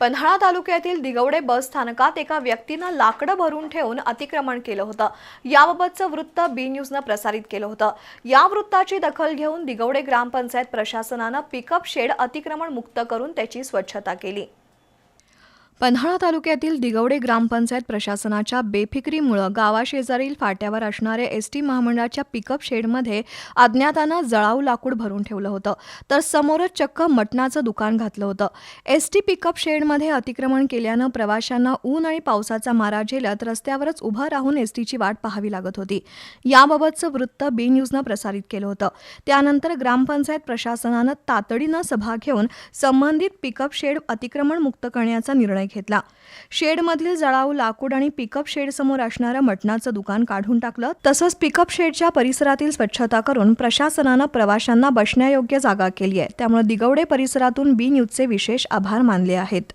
पन्हाळा तालुक्यातील दिगवडे बस स्थानकात एका व्यक्तीनं लाकडं भरून ठेवून अतिक्रमण केलं होतं. याबाबतचं वृत्त बी न्यूजनं प्रसारित केलं होतं. या वृत्ताची दखल घेऊन दिगवडे ग्रामपंचायत प्रशासनानं पिकअप शेड अतिक्रमण मुक्त करून त्याची स्वच्छता केली. पन्हाळा तालुक्यातील दिगवडे ग्रामपंचायत प्रशासनाच्या बेफिक्रीमुळं गावाशेजारील फाट्यावर असणाऱ्या एस टी महामंडळाच्या पिकअप शेडमध्ये अज्ञातानं जळाऊ लाकूड भरून ठेवलं होतं. तर समोरच चक्क मटणाचं दुकान घातलं होतं. एस टी पिकअप शेडमध्ये अतिक्रमण केल्यानं प्रवाशांना ऊन आणि पावसाचा मारा झेलत रस्त्यावरच उभं राहून एस टीची वाट पाहावी लागत होती. याबाबतचं वृत्त बी न्यूजनं प्रसारित केलं होतं. त्यानंतर ग्रामपंचायत प्रशासनानं तातडीनं सभा घेऊन संबंधित पिकअप शेड अतिक्रमण मुक्त करण्याचा निर्णय घेतला. शेडमधील जळाऊ लाकूड आणि पिकअप शेडसमोर असणारं मटणाचं दुकान काढून टाकलं. तसंच पिकअप शेडच्या परिसरातील स्वच्छता करून प्रशासनानं प्रवाशांना बसण्यायोग्य जागा केली आहे. त्यामुळे दिगवडे परिसरातून बी न्यूजचे विशेष आभार मानले आहेत.